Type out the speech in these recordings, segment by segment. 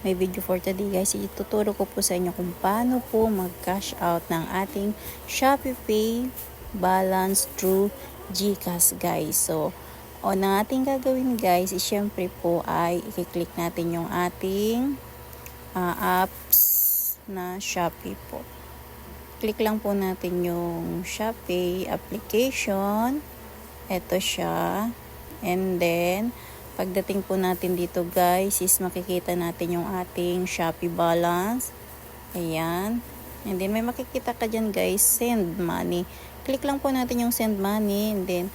may video for today guys. Ituturo ko po sa inyo kung paano po mag-cash out ng ating Shopee balance through GCash guys. So, o na ating gagawin guys is syempre po ay i-click natin yung ating ah, apps na Shopee po. Click lang po natin yung Shopee application. Ito siya. And then, pagdating po natin dito guys, is makikita natin yung ating Shopee balance. Ayan. And then, may makikita ka dyan guys, send money. Click lang po natin yung send money. And then,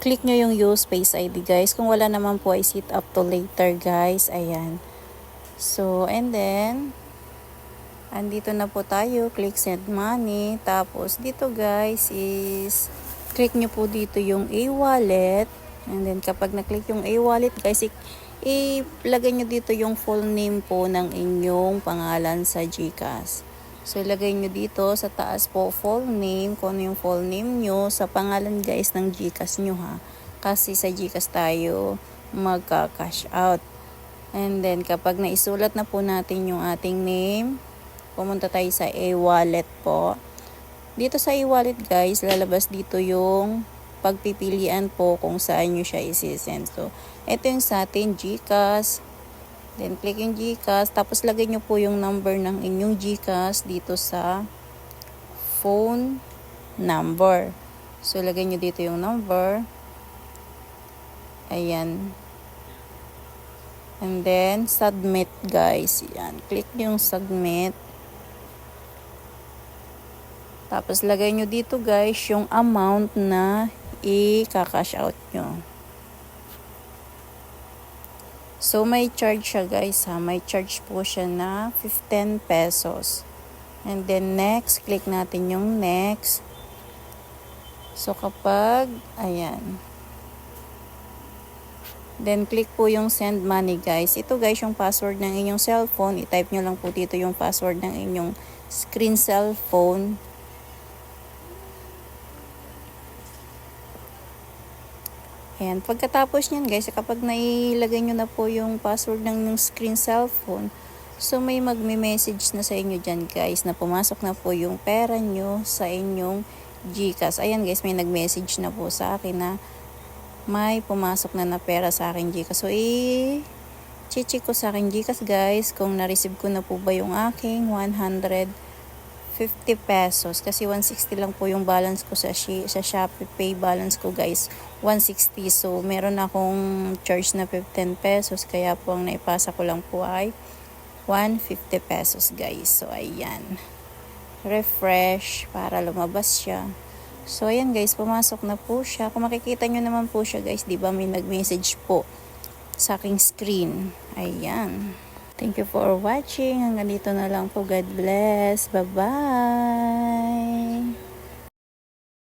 click nyo yung use Face ID guys. Kung wala naman po ay sit up to later guys. Ayan. So, and then, andito na po tayo. Click send money. Tapos, dito guys is, click nyo po dito yung e-wallet. And then, kapag na-click yung e-wallet guys, ilagay nyo dito yung full name po ng inyong pangalan sa GCash. So, ilagay nyo dito sa taas po full name, kung ano yung full name nyo, sa pangalan guys ng GCash nyo ha. Kasi sa GCash tayo magka-cash out. And then, kapag naisulat na po natin yung ating name, pumunta tayo sa e-wallet po. Dito sa e-wallet guys, lalabas dito yung pagpipilian po kung saan nyo siya isi-send. So, ito yung sa atin, GCash. Then, click yung GCash. Tapos, lagay nyo po yung number ng inyong GCash dito sa phone number. So, lagay nyo dito yung number. Ayan. And then, submit guys. Yan. Click yung submit. Tapos, lagay nyo dito guys yung amount na i-cash out nyo. So, may charge siya guys ha. May charge po siya na 15 pesos. And then, next. Click natin yung next. So, kapag, ayan. Then, click po yung send money, guys. Ito, guys, yung password ng inyong cellphone. I-type nyo lang po dito yung password ng inyong screen cellphone. Ayan. Pagkatapos nyan, guys, kapag nailagay nyo na po yung password ng inyong screen cellphone, so may magme-message na sa inyo dyan, guys, na pumasok na po yung pera nyo sa inyong GCash. Ayan, guys, may nag-message na po sa akin na may pumasok na na pera sa aking Gcash. So, i check ko sa aking Gcash guys kung na-receive ko na po ba yung aking 150 pesos. Kasi 160 lang po yung balance ko sa, sa Shopee Pay balance ko guys. 160. So, meron akong charge na 15 pesos. Kaya po ang naipasa ko lang po ay 150 pesos guys. So, ayan. Refresh para lumabas siya. So, ayan guys, pumasok na po siya. Kung makikita nyo naman po siya guys, di ba may nag-message po sa aking screen. Ayan. Thank you for watching. Hanggang dito na lang po. God bless. Bye-bye.